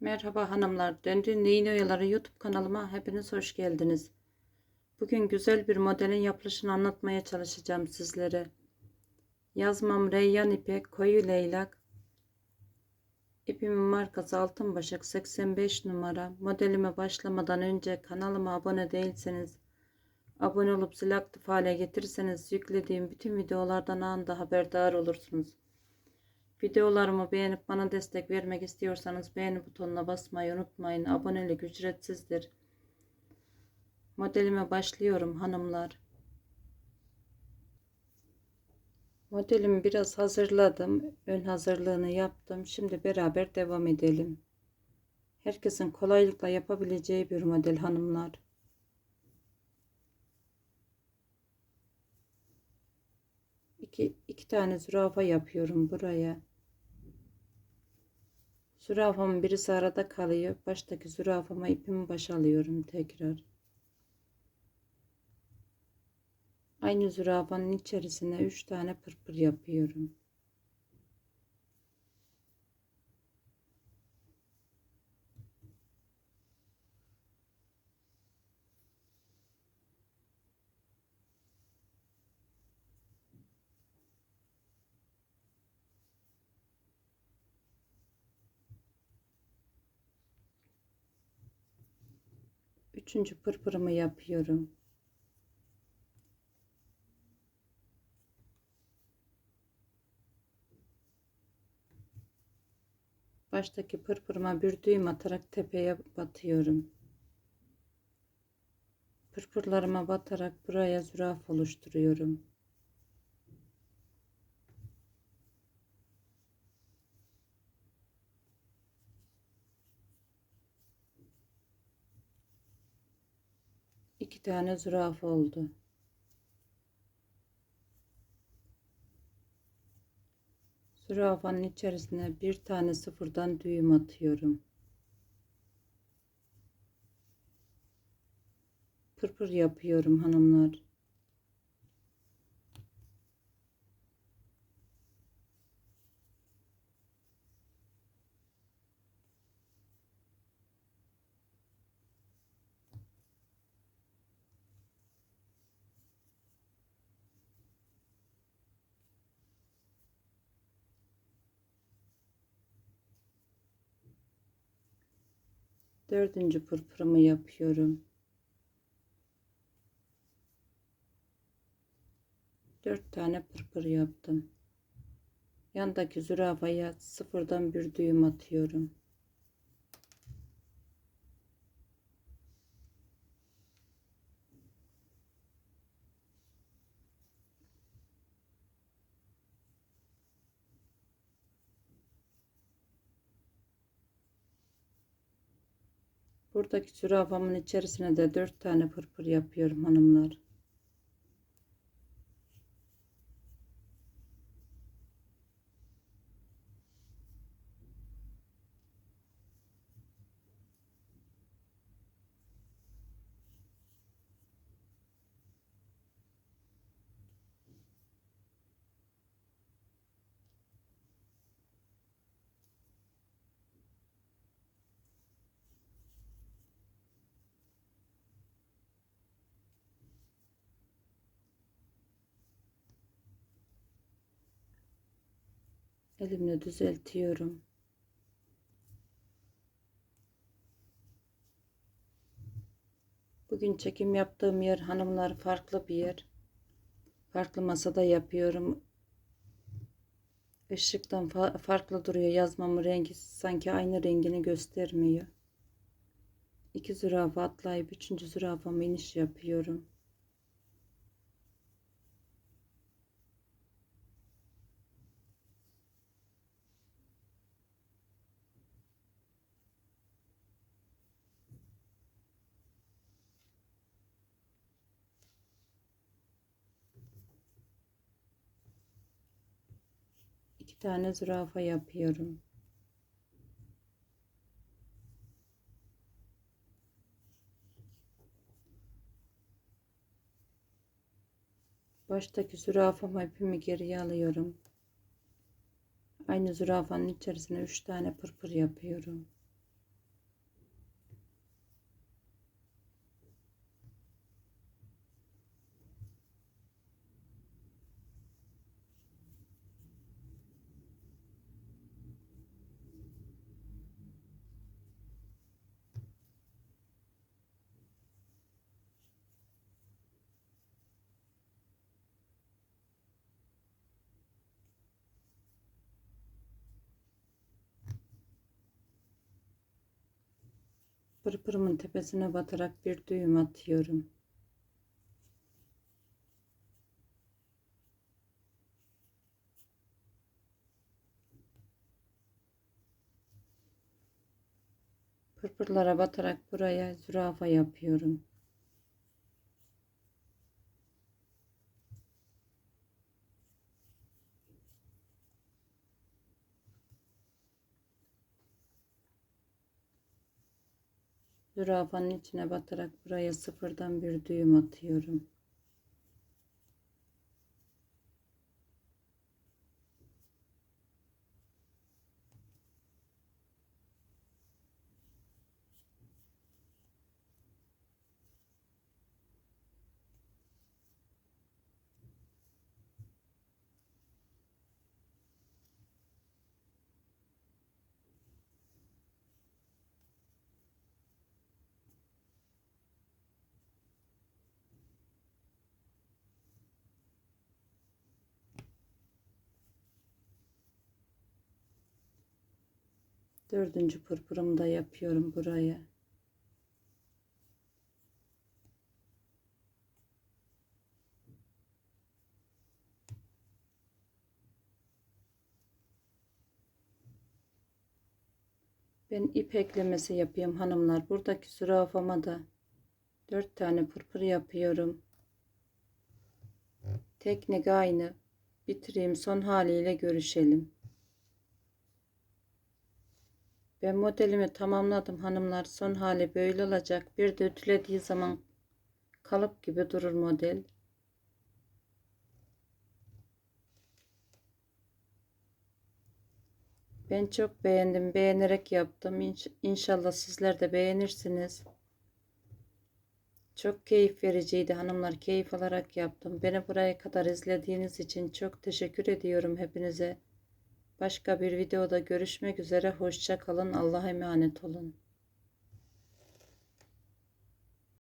Merhaba hanımlar. Döndüğün Neyin Oyaları YouTube kanalıma hepiniz hoş geldiniz. Bugün güzel bir modelin yapılışını anlatmaya çalışacağım sizlere. Yazmam Reyyan ipek koyu leylak. İpimin markası Altın Başak 85 numara. Modelime başlamadan önce kanalıma abone değilseniz abone olup zil aktif hale getirirseniz yüklediğim bütün videolardan anında haberdar olursunuz. Videolarımı beğenip bana destek vermek istiyorsanız beğeni butonuna basmayı unutmayın. Abonelik ücretsizdir. Modelime başlıyorum hanımlar. Modelimi biraz hazırladım. Ön hazırlığını yaptım. Şimdi beraber devam edelim. Herkesin kolaylıkla yapabileceği bir model hanımlar. İki, iki tane zürafa yapıyorum buraya. Zürafamın birisi arada kalıyor. Baştaki zürafama ipimi baş alıyorum tekrar. Aynı zürafanın içerisine 3 tane pırpır yapıyorum. Üçüncü pırpırımı yapıyorum. Baştaki pırpırıma bir düğüm atarak tepeye batıyorum. Pırpırlarıma batarak buraya züraf oluşturuyorum. İki tane zürafa oldu. Zürafanın içerisine bir tane sıfırdan düğüm atıyorum. Pırpır yapıyorum hanımlar. Dördüncü pırpırımı yapıyorum. Dört tane pırpır yaptım. Yandaki zürafaya sıfırdan bir düğüm atıyorum. Buradaki zürafamın içerisine de dört tane pırpır yapıyorum hanımlar. Elimle düzeltiyorum. Bugün çekim yaptığım yer hanımlar farklı bir yer. Farklı masada yapıyorum. Işıktan fa farklı duruyor. Yazmamın rengi sanki aynı rengini göstermiyor. İki zürafa atlayıp üçüncü zürafama iniş yapıyorum. iki tane zürafa yapıyorum. Baştaki zürafama ipimi geriye alıyorum. Aynı zürafanın içerisine üç tane pırpır yapıyorum. Pırpırımın tepesine batarak bir düğüm atıyorum. Pırpırlara batarak buraya zürafa yapıyorum. Zürafanın içine batarak buraya sıfırdan bir düğüm atıyorum. Dördüncü pırpırımı da yapıyorum buraya. Ben ip eklemesi yapıyorum hanımlar. Buradaki zürafama da dört tane pırpır yapıyorum. Teknik aynı. Bitireyim son haliyle görüşelim. Ben modelimi tamamladım hanımlar. Son hali böyle olacak. Bir de ütülediği zaman kalıp gibi durur model. Ben çok beğendim. Beğenerek yaptım. İnş- İnşallah sizler de beğenirsiniz. Çok keyif vericiydi hanımlar. Keyif alarak yaptım. Beni buraya kadar izlediğiniz için çok teşekkür ediyorum hepinize. Başka bir videoda görüşmek üzere. Hoşça kalın. Allah'a emanet olun.